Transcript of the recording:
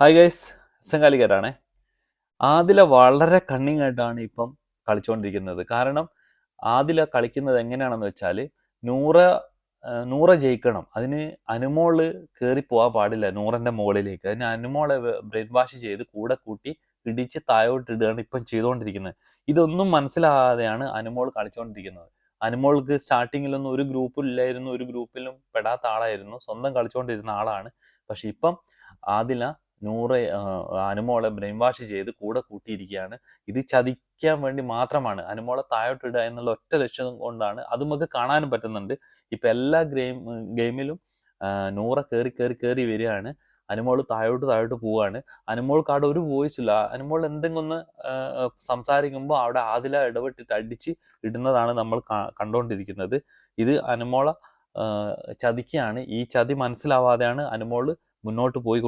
Hi guys സംഘാലികരാണേ Adila വളരെ cunning ആയിട്ടാണ് ഇപ്പം കളിച്ചുകൊണ്ടിരിക്കുന്നത് കാരണം ആദില കളിക്കുന്നത് എങ്ങനെയാണെന്ന് വെച്ചാൽ നൂറ നൂറ ജയിക്കണം. അതിന് അനുമോൾ കയറി പോകാൻ പാടില്ല നൂറിന്റെ മുകളിലേക്ക്. അതിന് അനുമോളെ ബ്രെയിൻ വാഷ് ചെയ്ത് കൂടെ കൂട്ടി ഇടിച്ച് താഴോട്ടിടുകയാണ് ഇപ്പം ചെയ്തുകൊണ്ടിരിക്കുന്നത്. ഇതൊന്നും മനസ്സിലാകാതെയാണ് അനുമോൾ കളിച്ചുകൊണ്ടിരിക്കുന്നത് അനുമോൾക്ക് സ്റ്റാർട്ടിങ്ങിലൊന്നും ഒരു ഗ്രൂപ്പും ഇല്ലായിരുന്നു ഒരു ഗ്രൂപ്പിലും പെടാത്ത ആളായിരുന്നു. സ്വന്തം കളിച്ചുകൊണ്ടിരുന്ന ആളാണ്. പക്ഷെ ഇപ്പം ആദില നൂറ് അനുമോളെ ബ്രെയിൻ വാഷ് ചെയ്ത് കൂടെ കൂട്ടിയിരിക്കുകയാണ്. ഇത് ചതിക്കാൻ വേണ്ടി മാത്രമാണ് അനുമോളെ താഴോട്ടിടുക എന്നുള്ള ഒറ്റ ലക്ഷ്യം കൊണ്ടാണ് അത് നമുക്ക് കാണാനും പറ്റുന്നുണ്ട്. ഇപ്പൊ എല്ലാ ഗെയിം ഗെയിമിലും നൂറ കയറി കയറി കയറി വരികയാണ്. അനുമോൾ താഴോട്ട് താഴോട്ട് പോവാണ് അനുമോൾക്ക് അവിടെ ഒരു വോയിസ് ഇല്ല. അനുമോൾ എന്തെങ്കിലും ഒന്ന് സംസാരിക്കുമ്പോൾ അവിടെ ആദില ഇടപെട്ടിട്ട് അടിച്ച് ഇടുന്നതാണ് നമ്മൾ കണ്ടുകൊണ്ടിരിക്കുന്നത്. ഇത് അനുമോള ചതിക്കാണ് ഈ ചതി മനസ്സിലാവാതെയാണ് അനുമോൾ മുന്നോട്ട് പോയി